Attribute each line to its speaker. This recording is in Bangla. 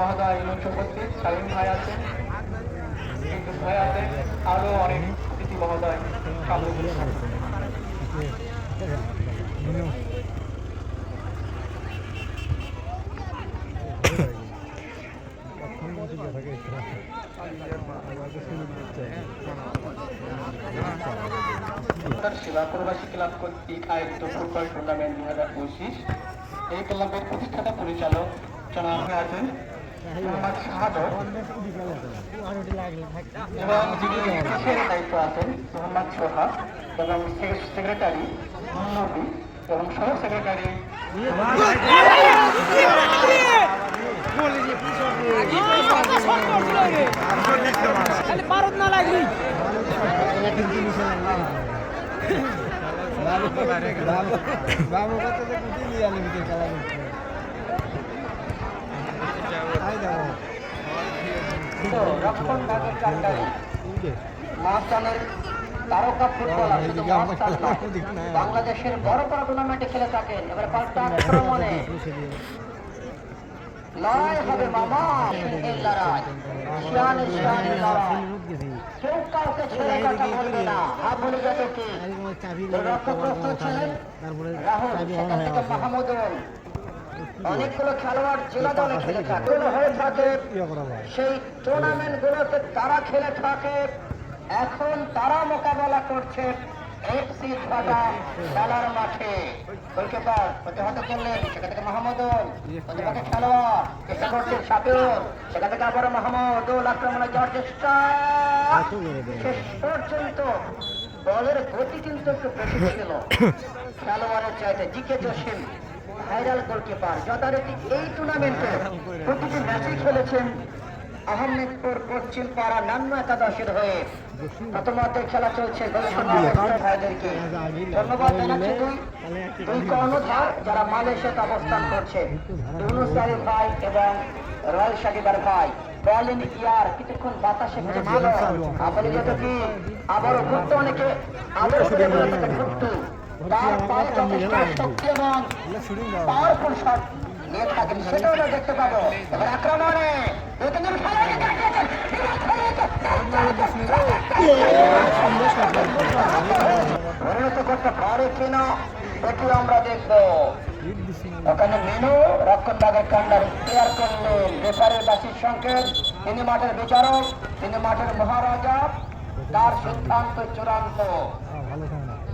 Speaker 1: মহোদয় মঞ্চ উপস্থিত। শালীন ভাই আছেন বিদ্যুৎ ভাই আছেন আরও অনেক অতিথি মহোদয় সামনে উপস্থিত। তার সেবা প্রবাসী ক্লাব কর্তৃক আয়োজিত ফুটবল টুর্নামেন্ট দুই হাজার পঁচিশ। এই ক্লাবের প্রতিষ্ঠাতা পরিচালক জনাব আছেন। দায়িত্ব আছেন মোহাম্মদ সোহাগ এবং সেক্রেটারি নবী এবং সহ সেক্রেটারি
Speaker 2: বাবু কত কুটি নিয়ে খেলা
Speaker 1: বাংলাদেশের বড় বড় টুর্নামেন্টে খেলে থাকেন। এবার পাল্টা আক্রমণে। লড়াই হবে মামা। এই কেউ কাউকে ছেড়ে কথা বলবে না। আপনি যত কি।
Speaker 2: চাবি
Speaker 1: রক্তপ্রস্তুত ছিলেন রাহুল। সেখান থেকে মাহমুদুল। অনেকগুলো খেলোয়াড় জেলা দলে খেলে থাকে। হয়ে থাকে। সেই টুর্নামেন্ট গুলোতে তারা খেলে থাকে। এখন তারা মোকাবেলা করছে এফসি ঢাকা খেলার মাঠে। গোলকিপার প্রতিহত করলেন সেখান থেকে মাহমুদুল। প্রতিপক্ষে খেলোয়াড় চেষ্টা করছেন শাপিউল সেখান থেকে আবার মাহমুদুল আক্রমণে যাওয়ার চেষ্টা। শেষ পর্যন্ত বলের গতি কিন্তু একটু বেশি ছিল। খেলোয়াড়ের চাইতে জিকে জসিম ভাইরাল গোলকিপার যথারীতি এই টুর্নামেন্টে প্রতিটি ম্যাচে খেলেছেন আহমেদপুর পশ্চিম পাড়া নান্য একাদশের হয়ে। খেলা চলছে ভাইদেরকে। ধন্যবাদ জানাচ্ছি দুই। দুই কর্ণধার যারা মালয়েশিয়াতে অবস্থান করছে। ভাই এবং রয়্যাল ভাই। বলেন ইয়ার কিছুক্ষণ বাতাসে আপনি যত কি আবারও ঘুরতে অনেকে আদর্শ ঘুরতু তার আমরা দেখব ওখানে মিনু রক্ষণ কান্ডার ইখতিয়ার করলেন রেফারের বাসির সংকেত তিনি মাঠের বিচারক তিনি মাঠের মহারাজা তার সিদ্ধান্ত চূড়ান্ত